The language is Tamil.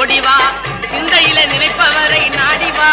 ஓடிவா சிந்தையில நினைப்பவரை நாடிவா.